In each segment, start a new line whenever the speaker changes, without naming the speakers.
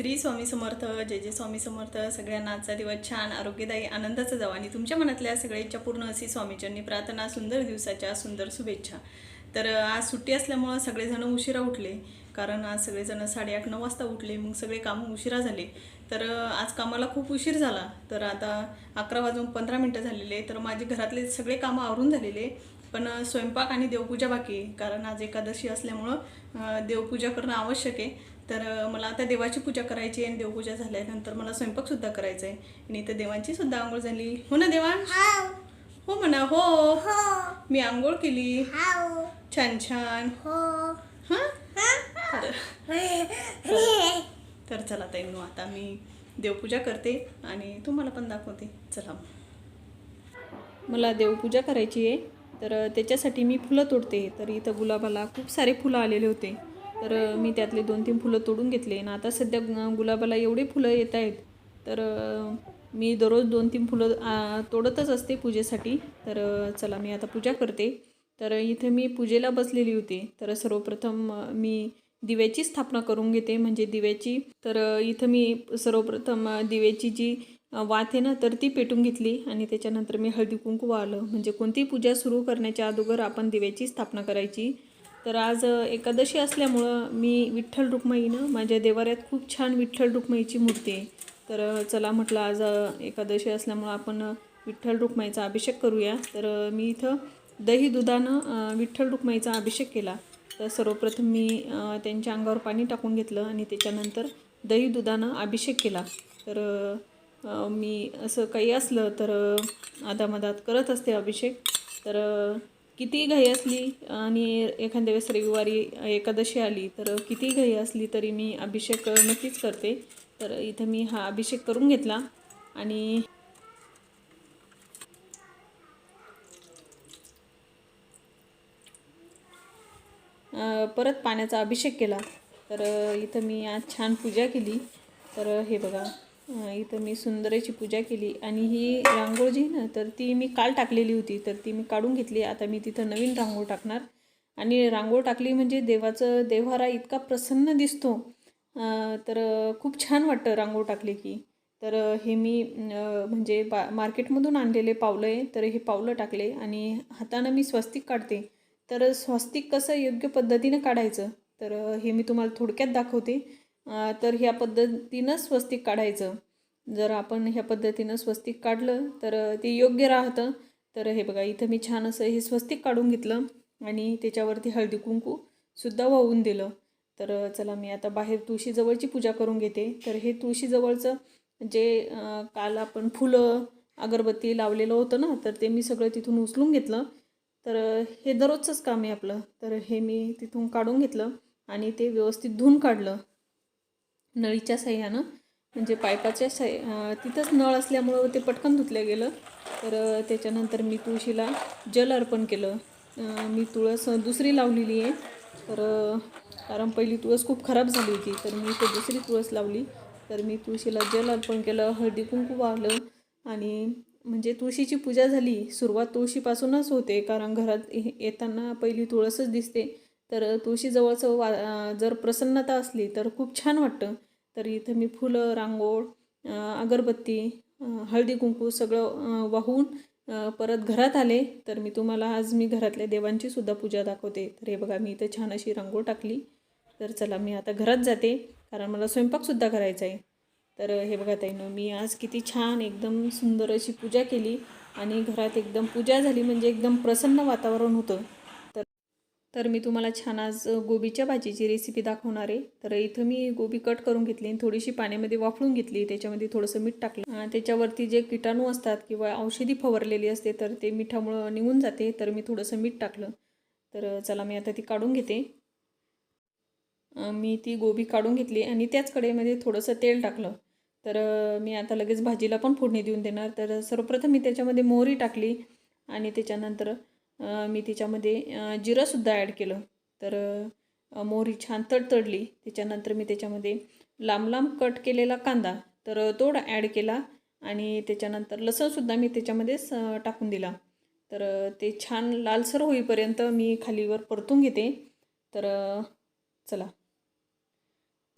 श्री स्वामी समर्थ जय जय स्वामी समर्थ. सगळ्यांना आजचा दिवस छान आरोग्यदायी आनंदाचा जावा. आणि तुमच्या मनातल्या सगळ्या इच्छा पूर्ण अशी स्वामीचरणी प्रार्थना सुंदर दिवसाच्या सुंदर शुभेच्छा. तर आज सुट्टी असल्यामुळं सगळेजण उशिरा उठले. कारण आज सगळेजण साडेआठ नऊ वाजता उठले. मग सगळे कामं उशिरा झाले. तर आज कामाला खूप उशीर झाला. तर आता अकरा वाजून पंधरा मिनटं झालेले. तर माझे घरातले सगळे कामं आवरून झालेले. पण स्वयंपाक आणि देवपूजा बाकी आहे. कारण आज एकादशी असल्यामुळं देवपूजा करणं आवश्यक आहे. तर मला आता देवाची पूजा करायची आहे आणि देवपूजा झाल्यानंतर मला स्वयंपाकसुद्धा करायचा आहे. आणि इथं देवांची सुद्धा आंघोळ झाली. हो ना
हाव.
हो म्हणा हो.
हो.
मी आंघोळ केली. छान छान.
हो?
तर चला ताईंनो आता मी देवपूजा करते आणि तुम्हाला पण दाखवते. चला मला देवपूजा करायची आहे. तर त्याच्यासाठी मी फुलं तोडते. तर इथं गुलाबाला खूप सारे फुलं आलेले होते. तर मी त्यातले दोन तीन फुलं तोडून घेतले. आणि आता सध्या गुलाबाला एवढे फुलं येत आहेत. तर मी दररोज दोन तीन फुलं तोडतच असते पूजेसाठी. तर चला मी आता पूजा करते. तर इथे मी पूजेला बसलेली होती. तर सर्वप्रथम मी दिव्याची स्थापना करून घेते. म्हणजे दिव्याची तर इथं मी सर्वप्रथम दिव्याची जी वात आहे ना तर ती पेटून घेतली. आणि त्याच्यानंतर मी हळदी कुंकू वाळलं म्हणजे कोणतीही पूजा सुरू करण्याच्या अगोदर आपण दिव्याची स्थापना करायची. तर आज एकादशी असल्यामुळं मी विठ्ठल रुक्माईनं माझ्या देवाऱ्यात खूप छान विठ्ठल रुक्माईची मूर्ती आहे. तर चला म्हटलं आज एकादशी असल्यामुळं आपण विठ्ठल रुक्माईचा अभिषेक करूया. तर मी इथं दही दुधानं विठ्ठल रुक्माईचा अभिषेक केला. तर सर्वप्रथम मी त्यांच्या अंगावर पाणी टाकून घेतलं आणि त्याच्यानंतर दही दुधानं अभिषेक केला. तर मी असं काही असलं तर अ, आदामदात करत असते अभिषेक. तर किती घाई असली आणि एखाद्या वेळेस रविवारी एकादशी आली तर किती घाई असली तरी मी अभिषेक नक्कीच करते. तर इथं मी हा अभिषेक करून घेतला आणि परत पाण्याचा अभिषेक केला. तर इथं मी आज छान पूजा केली. तर हे बघा. इथं मी सुंदरेची पूजा केली आणि ही रांगोळ जी ना तर ती मी काल टाकलेली होती तर ती मी काढून घेतली. आता मी तिथं नवीन रांगोळ टाकणार. आणि रांगोळ टाकली म्हणजे देवाचं देव्हारा इतका प्रसन्न दिसतो. तर खूप छान वाटतं रांगोळ टाकली की. तर हे मी म्हणजे बा मार्केटमधून आणलेले पावलं आहे तर हे पावलं टाकले आणि हातानं मी स्वस्तिक काढते. तर स्वस्तिक कसं योग्य पद्धतीनं काढायचं? तर हे मी तुम्हाला थोडक्यात दाखवते. तर ह्या पद्धतीनं स्वस्तिक काढायचं. जर आपण ह्या पद्धतीनं स्वस्तिक काढलं तर ते योग्य राहतं. तर हे बघा इथं मी छान असं हे स्वस्तिक काढून घेतलं आणि त्याच्यावरती हळदी कुंकू सुद्धा वाहून दिलं. तर चला मी आता बाहेर तुळशीजवळची पूजा करून घेते. तर हे तुळशीजवळचं जे काल आपण फुलं अगरबत्ती लावलेलं होतं ना तर ते मी सगळं तिथून उचलून घेतलं. तर हे दररोजचंच काम आहे आपलं. तर हे मी तिथून काढून घेतलं आणि ते व्यवस्थित धुवून काढलं. नळीच्या सह्यानं म्हणजे पायपाच्या साह्य तिथंच नळ असल्यामुळं ते पटकन धुतलं गेलं. तर त्याच्यानंतर मी तुळशीला जल अर्पण केलं. मी तुळस दुसरी लावलेली आहे. तर कारण पहिली तुळस खूप खराब झाली होती तर मी ते दुसरी तुळस लावली. तर मी तुळशीला जल अर्पण केलं हळदी कुंकू वाहलं आणि म्हणजे तुळशीची पूजा झाली. सुरुवात तुळशीपासूनच होते कारण घरात येताना पहिली तुळसच दिसते. तर तुळशीजवळचं वा जर प्रसन्नता असली तर खूप छान वाटतं. तर इथं मी फुलं रांगोळ अगरबत्ती हळदी कुंकू सगळं वाहून परत घरात आले. तर मी तुम्हाला आज मी घरातल्या देवांची सुद्धा पूजा दाखवते. तर हे बघा मी इथं छान अशी रांगोळ टाकली. तर चला मी आता घरात जाते. कारण मला स्वयंपाकसुद्धा करायचा आहे. तर हे बघा ताईनं मी आज किती छान एकदम सुंदर अशी पूजा केली. आणि घरात एकदम पूजा झाली म्हणजे एकदम प्रसन्न वातावरण होतं. तर मी तुम्हाला छान आज गोबीच्या भाजीची रेसिपी दाखवणार आहे. तर इथं मी गोबी कट करून घेतली आणि थोडीशी पाण्यामध्ये वाफळून घेतली. त्याच्यामध्ये थोडंसं मीठ टाकलं. त्याच्यावरती जे किटाणू असतात किंवा औषधी फवारलेली असते तर ते मिठामुळं निघून जाते. तर मी थोडंसं मीठ टाकलं. तर चला मी आता ती काढून घेते. मी ती गोबी काढून घेतली आणि त्याच कडेमध्ये थोडंसं तेल टाकलं. तर मी आता लगेच भाजीला पण फोडणी देऊन देणार. तर सर्वप्रथम मी त्याच्यामध्ये मोहरी टाकली आणि त्याच्यानंतर मी त्याच्यामध्ये जिरंसुद्धा ॲड केलं. तर मोहरी छान तडतडली. त्याच्यानंतर मी त्याच्यामध्ये लांब लांब कट केलेला कांदा तर तोड ॲड केला. आणि त्याच्यानंतर लसूणसुद्धा मी त्याच्यामध्येच टाकून दिला. तर ते छान लालसर होईपर्यंत मी खालीवर परतून घेते. तर चला.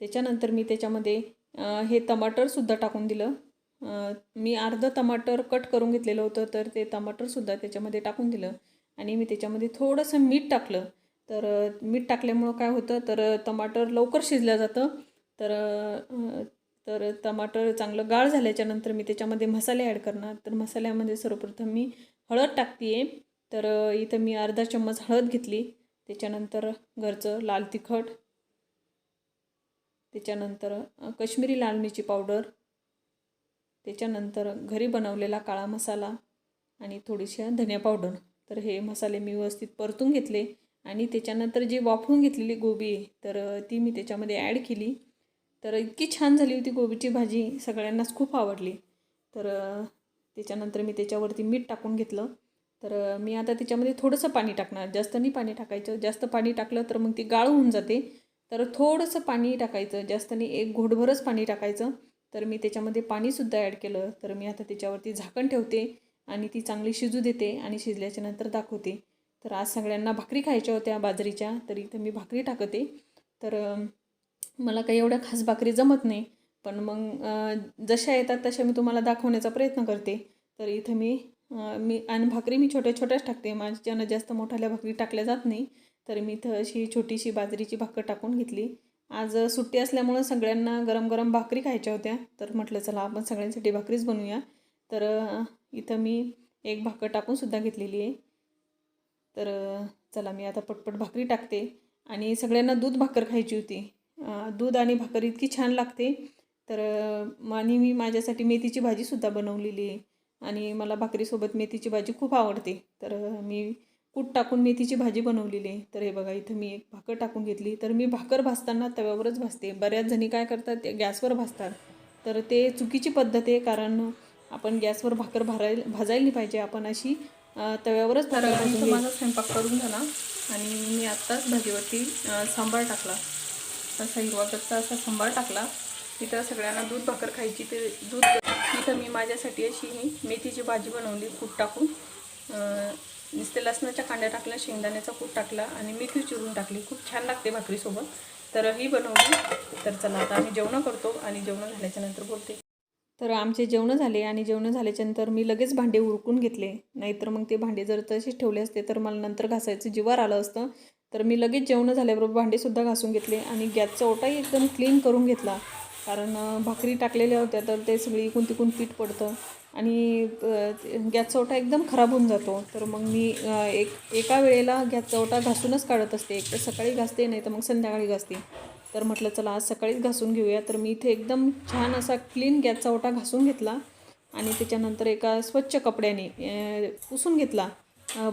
त्याच्यानंतर मी त्याच्यामध्ये हे टमाटरसुद्धा टाकून दिलं. मी अर्धं टमाटर कट करून घेतलेलं होतं तर ते टमाटरसुद्धा त्याच्यामध्ये टाकून दिलं. आणि मी त्याच्यामध्ये थोडंसं मीठ टाकलं. तर मीठ टाकल्यामुळं काय होतं तर टमाटर लवकर शिजलं जातं. तर तर टमाटर चांगलं गाळ झाल्याच्यानंतर मी त्याच्यामध्ये मसाले ॲड करणार. तर मसाल्यामध्ये सर्वप्रथम मी हळद टाकते आहे तर इथं मी अर्धा चम्मच हळद घेतली. त्याच्यानंतर घरचं लाल तिखट. त्याच्यानंतर कश्मीरी लाल मिरची पावडर. त्याच्यानंतर घरी बनवलेला काळा मसाला आणि थोडीशी धनिया पावडर. तर हे मसाले मी व्यवस्थित परतून घेतले आणि त्याच्यानंतर जी वाफवून घेतलेली गोबी तर ती मी त्याच्यामध्ये ॲड केली. तर इतकी छान झाली होती गोबीची भाजी सगळ्यांनाच खूप आवडली. तर त्याच्यानंतर मी त्याच्यावरती मीठ टाकून घेतलं. तर मी आता त्याच्यामध्ये थोडंसं पाणी टाकणार. जास्त नाही पाणी टाकायचं. जास्त पाणी टाकलं तर मग ती गाळ होऊन जाते. तर थोडंसं पाणी टाकायचं. जास्त नाही एक घोटभरच पाणी टाकायचं. तर मी त्याच्यामध्ये पाणीसुद्धा ॲड केलं. तर मी आता त्याच्यावरती झाकण ठेवते. आणि ती चांगली शिजू देते आणि शिजल्याच्या नंतर दाखवते. तर आज सगळ्यांना भाकरी खायच्या होत्या बाजरीच्या तर इथं मी भाकरी टाकते. तर मला काही एवढ्या खास भाकरी जमत नाही पण मग जशा येतात तशा मी तुम्हाला दाखवण्याचा प्रयत्न करते. तर इथं मी मी आणि भाकरी मी छोट्या छोट्याच टाकते. माझ्यानं जास्त मोठाल्या भाकरी टाकल्या जात नाही. तर मी इथं अशी छोटीशी बाजरीची भाकर टाकून घेतली. आज सुट्टी असल्यामुळं सगळ्यांना गरम गरम भाकरी खायच्या होत्या. तर म्हटलं चला आपण सगळ्यांसाठी भाकरीच बनवूया. तर इथं मी एक भाकर टाकूनसुद्धा घेतलेली आहे. तर चला मी आता पटपट भाकरी टाकते. आणि सगळ्यांना दूध भाकर खायची होती. दूध आणि भाकर इतकी छान लागते. तर आणि मी माझ्यासाठी मेथीची भाजीसुद्धा बनवलेली आहे. आणि मला भाकरीसोबत मेथीची भाजी खूप आवडते. तर मी कूट टाकून मेथीची भाजी बनवलेली आहे. तर हे बघा इथं मी एक भाकर टाकून घेतली. तर मी भाकर भाजताना तव्यावरच भाजते. बऱ्याच जणी काय करतात ते गॅसवर भाजतात. तर ते चुकीची पद्धत आहे. कारण आपण गॅसवर भाकर भारायला भाजायला नाही पाहिजे. आपण अशी तव्यावरच घ्यायची. माझा स्वयंपाक करून झाला. आणि मी आत्ताच भाजीवरती सांबार टाकला. असा हिरवा कच्चा असा सांबार टाकला. तिथं सगळ्यांना दूध भाकर खायची ते दूध तिथं मी माझ्यासाठी अशी ही मेथीची भाजी बनवली. कूट टाकून. नुसते लसणाच्या कांड्या टाकल्या शेंगदाण्याचा कूट टाकला आणि मेथी चिरून टाकली. खूप छान लागते भाकरीसोबत. तर ही बनवली. तर चला आता आम्ही जेवणं करतो आणि जेवणं झाल्याच्यानंतर बोलते. तर आमचे जेवणं झाले आणि जेवणं झाल्याच्यानंतर मी लगेच भांडे उरकून घेतले. नाहीतर मग ते भांडे जर तसेच ठेवले असते तर मला नंतर घासायचं जीवार आलं असतं. तर मी लगेच जेवणं झाल्याबरोबर भांडेसुद्धा घासून घेतले आणि गॅसचा ओटाही एकदम क्लीन करून घेतला. कारण भाकरी टाकलेल्या होत्या तर ते सगळी इकून तिकून पीठ पडतं आणि गॅसचा ओटा एकदम खराब होऊन जातो. तर मग मी एक एका वेळेला गॅसचा ओटा घासूनच काढत असते. एक तर सकाळी घासते नाही तर मग संध्याकाळी घासते. तर म्हटलं चला आज सकाळीच घासून घेऊया. तर मी इथे एकदम छान असा क्लीन गॅसचा ओटा घासून घेतला आणि त्याच्यानंतर एका स्वच्छ कपड्याने पुसून घेतला.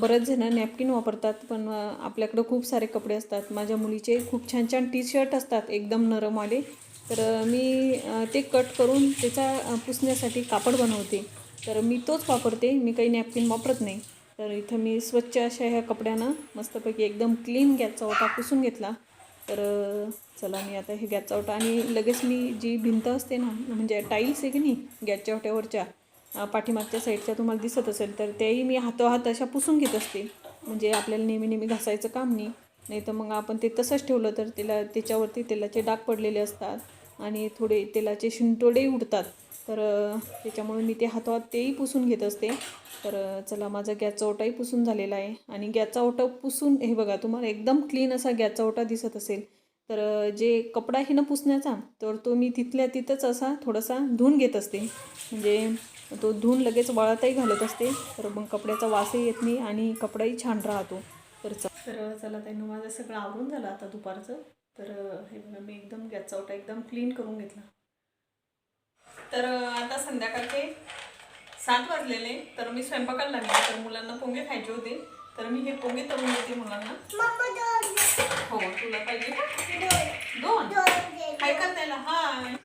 बरेच जण नॅपकिन वापरतात पण आपल्याकडं खूप सारे कपडे असतात. माझ्या मुलीचे खूप छान छान टी शर्ट असतात एकदम नरमवाले. तर मी ते कट करून त्याचा पुसण्यासाठी कापड बनवते. तर मी तोच वापरते मी काही नॅपकिन वापरत नाही. तर इथं मी स्वच्छ अशा ह्या कपड्यानं मस्तपैकी एकदम क्लीन गॅसचा ओटा पुसून घेतला. तर चला मी आता हे गॅसचा ओटा आणि लगेच मी जी भिंत असते ना म्हणजे टाईल्स आहे की नाही गॅसच्या ओट्यावरच्या पाठीमागच्या साईडच्या तुम्हाला दिसत असेल तर त्याही मी हातोहात अशा पुसून घेत असते. म्हणजे आपल्याला नेहमी नेहमी घासायचं काम नाही. नाही तर मग आपण ते तसंच ठेवलं तर त्याला त्याच्यावरती तेलाचे डाग पडलेले असतात आणि थोडे तेलाचे शिंतोडेही उडतात. तर त्याच्यामुळे मी ते हातोहात तेही पुसून घेत असते. तर चला माझा गॅसचा ओटाही पुसून झालेला आहे. आणि गॅसचा ओटा पुसून हे बघा तुम्हाला एकदम क्लीन असा गॅसचा ओटा दिसत असेल. तर जे कपडा आहे ना पुसण्याचा तर तो मी तिथल्या तिथंच असा थोडासा धुवून घेत असते. म्हणजे तो धुवून लगेच वाळतही घालत असते. तर मग कपड्याचा वासही येत नाही आणि कपडाही छान राहतो. तर तर चला त्यानं माझं सगळं आवरून झालं आता दुपारचं. तर हे बघा मी एकदम गॅसचा ओटा एकदम क्लीन करून घेतला. तर आता संध्याकाळचे सात वाजलेले. तर मी स्वयंपाकाला लागले. तर मुलांना पोंगे खायचे होते. तर मी हे पोंगे तळून देते मुलांना. हो तुला पाहिजे दोन. काय का त्याला? हा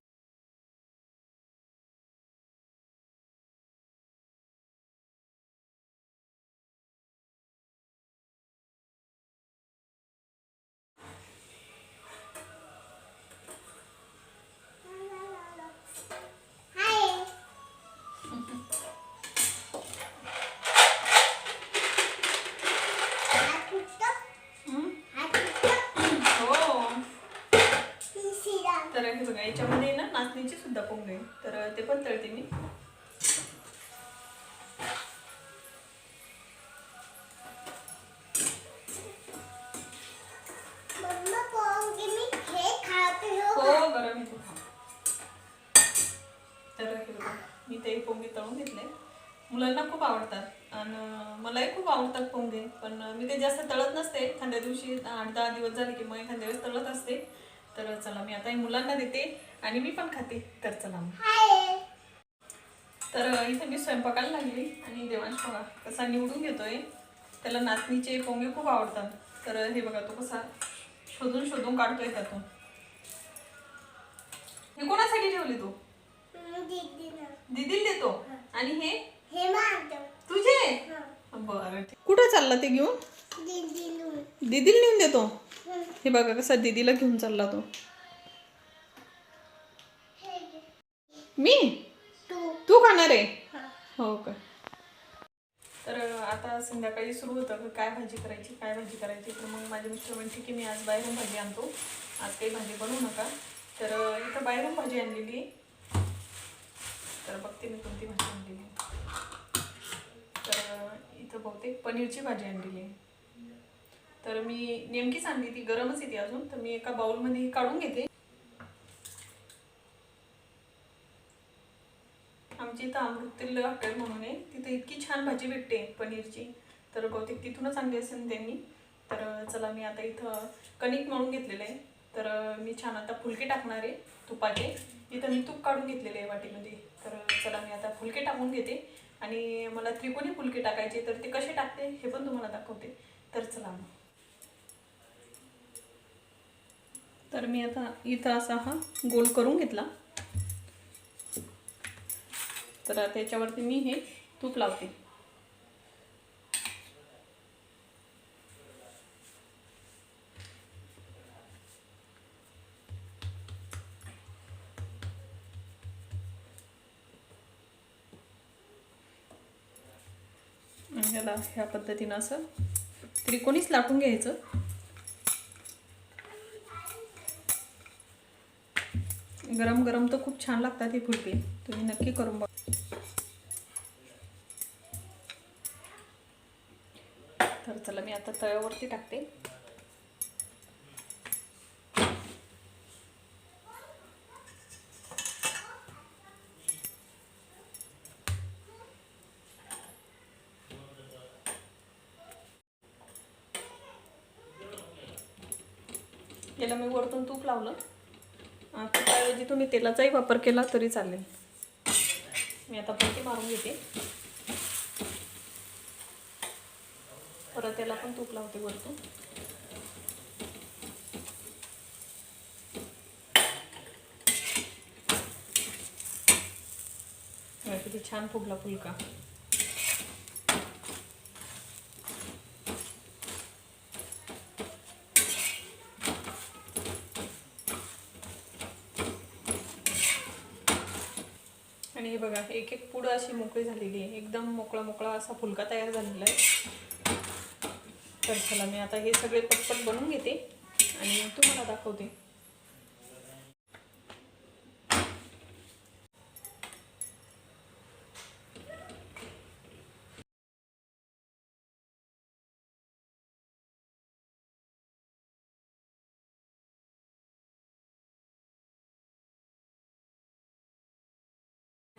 नाचणीची सुद्धा पोंगे तर ते पण तळते मी.
मम्मा पोंगे मी हे खाते हो.
मी ते पोंगे तळून घेतले. मुलांना खूप आवडतात. आणि मलाही खूप आवडतात पोंगे पण मी ते जास्त तळत नसते. एखाद्या दिवशी आठ दहा दिवस झाले की मग एखाद्या वेळेस तळत असते. तर चला मी आता हे मुलांना देते आणि मी पण खाते. तर चला तर इथे मी स्वयंपाकाला लागली आणि देवांश बघा कसा निवडून घेतोय. त्याला नाचणीचे पोंगे खूप आवडतात. तर हे बघा तो कसा शोधून शोधून काढतोय त्यातून. हे कोणासाठी ठेवली तू? दिदीला देतो. आणि हे?
हे
तुझे? बरं कुठं चालला ते घेऊन? दिदीला नेऊन देतो. हे बघा कसा दिदीला घेऊन चालला तो. मी?
तू.
तू खाणार आहे?
हा.
का? तर आता संध्याकाळी सुरू होतं की? काय भाजी करायची काय भाजी करायची? तर मग माझे मिस्टर म्हणते की मी आज बाहेरून भाजी आणतो. आज काही भाजी बनवू नका. तर इथं बाहेरून भाजी आणलेली तर बघते मी कोणती भाजी आणलेली बहुतेक पनीरची भाजी आणलेली आहे. तर मी नेमकीच आणली ती गरमच येते अजून. तर मी एका बाउलमध्ये काढून घेते. आमची इथं अमृततील हॉटेल म्हणून आहे. तिथे इतकी छान भाजी भेटते पनीरची. तर बहुतेक तिथूनच आणली असेल त्यांनी. तर चला मी आता इथं कणिक मळून घेतलेलं आहे. तर मी छान आता फुलके टाकणार आहे तुपाचे. इथं मी तूप काढून घेतलेले आहे वाटीमध्ये. तर चला मी आता फुलके टाकून घेते. आणि मला त्रिकोणी फुलके टाकायचे तर ते कसे टाकते हे पण तुम्हाला दाखवते. तर चला मग. तर मी आता इथं असा हा गोल करून घेतला. तर त्याच्यावरती मी हे तूप लावते. ह्याला ह्या पद्धतीनं असं त्रिकोणीच लाटून घ्यायचं. गरम गरम तर खूप छान लागतात हे फुलपी. तुम्ही नक्की करून बघा. तर चला मी आता तव्यावरती टाकते. याला मी वरतून तूप लावलं. तुपाऐवजी तुम्ही तेलाचाही वापर केला तरी चालेल. मी आता पलटी मारून घेते. परत त्याला पण तूप लावते वरतून. किती छान फुगला फुलका. बघा एक एक पुड अशी मोकळी झालेली आहे. एकदम मोकळा मोकळा असा फुलका तयार झालेला आहे. तर चला मी आता हे सगळे पटपट बनवून घेते आणि तुम्हाला दाखवते.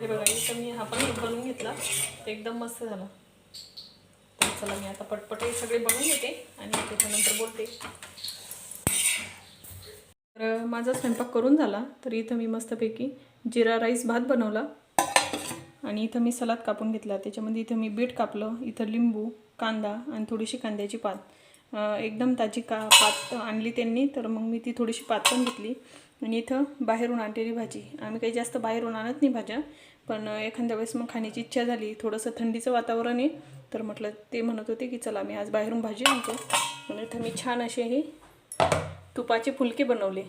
हे बघा इथं मी हा पण बनवून घेतला. एकदम मस्त झाला. तर चला मी आता पटपट हे सगळे बनवून घेते आणि त्याच्यानंतर बोलते. तर माझा स्वयंपाक करून झाला. तर इथं मी मस्तपैकी जिरा राईस भात बनवला. आणि इथं मी सलाद कापून घेतला. त्याच्यामध्ये इथं मी बीट कापलं इथं लिंबू कांदा आणि थोडीशी कांद्याची पात. एकदम ताजी का पात आणली त्यांनी तर मग मी ती थोडीशी पात पण घेतली. आणि इथं बाहेरून आणलेली भाजी. आम्ही काही जास्त बाहेरून आणत नाही भाज्या पण एखाद्या वेळेस मग खाण्याची इच्छा झाली थोडंसं थंडीचं वातावरण आहे तर म्हटलं ते म्हणत होते की चला मी आज बाहेरून भाजी आणतो. म्हणून इथं मी छान असे हे तुपाचे फुलके बनवले.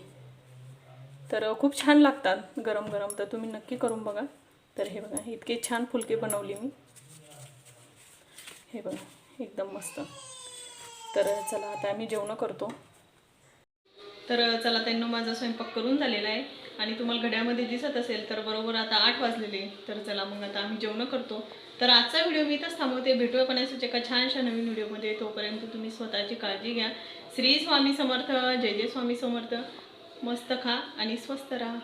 तर खूप छान लागतात गरम गरम तर तुम्ही नक्की करून बघा. तर हे बघा इतके छान फुलके बनवले मी. हे बघा एकदम मस्त. तर चला आता आम्ही जेवणं करतो. तर चला त्यांना माझा स्वयंपाक करून झालेला आहे. आणि तुम्हाला घड्यामध्ये दिसत असेल तर बरोबर आता आठ वाजलेले तर चला मग आता आम्ही जेवणं करतो. तर आजचा व्हिडिओ मी इथंच थांबवते. भेटूया पण असं एका छानशा नवीन व्हिडिओमध्ये. तोपर्यंत तुम्ही स्वतःची काळजी घ्या. श्री स्वामी समर्थ. जय जय स्वामी समर्थ. मस्त खा आणि स्वस्त राहा.